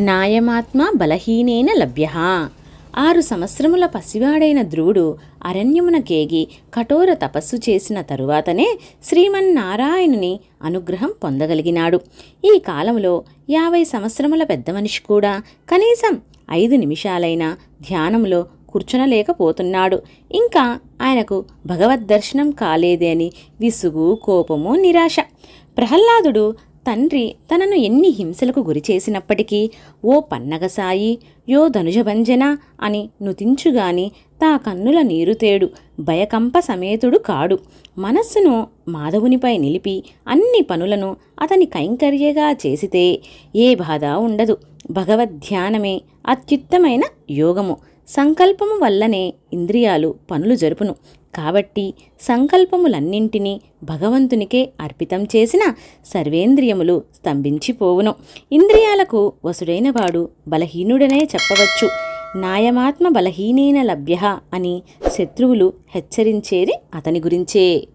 నాయమాత్మ బలహీనేన లభ్య. ఆరు సంవత్సరముల పసివాడైన ధ్రువుడు అరణ్యమున కేగి కఠోర తపస్సు చేసిన తరువాతనే శ్రీమన్నారాయణుని అనుగ్రహం పొందగలిగినాడు. ఈ కాలంలో యాభై సంవత్సరముల పెద్ద మనిషి కూడా కనీసం ఐదు నిమిషాలైనా ధ్యానంలో కూర్చునలేకపోతున్నాడు. ఇంకా ఆయనకు భగవద్ దర్శనం కాలేదే అని విసుగు కోపము నిరాశ. ప్రహ్లాదుడు తండ్రి తనను ఎన్ని హింసలకు గురి చేసినప్పటికీ ఓ పన్నగసాయి యో ధనుజభంజన అని నుతించుగాని తా కన్నుల నీరుతేడు భయకంప సమేతుడు కాడు. మనస్సును మాధవునిపై నిలిపి అన్ని పనులను అతని కైంకర్యగా చేసితే ఏ బాధ ఉండదు. భగవద్ధ్యానమే అత్యుత్తమైన యోగము. సంకల్పము వల్లనే ఇంద్రియాలు పనులు జరుపును. కాబట్టి సంకల్పములన్నింటినీ భగవంతునికే అర్పితం చేసిన సర్వేంద్రియములు స్తంభించిపోవును. ఇంద్రియాలకు వసుడైన వాడు బలహీనుడనే చెప్పవచ్చు. నాయమాత్మ బలహీనేన లభ్య అని శత్రువులు హెచ్చరించేది అతని గురించే.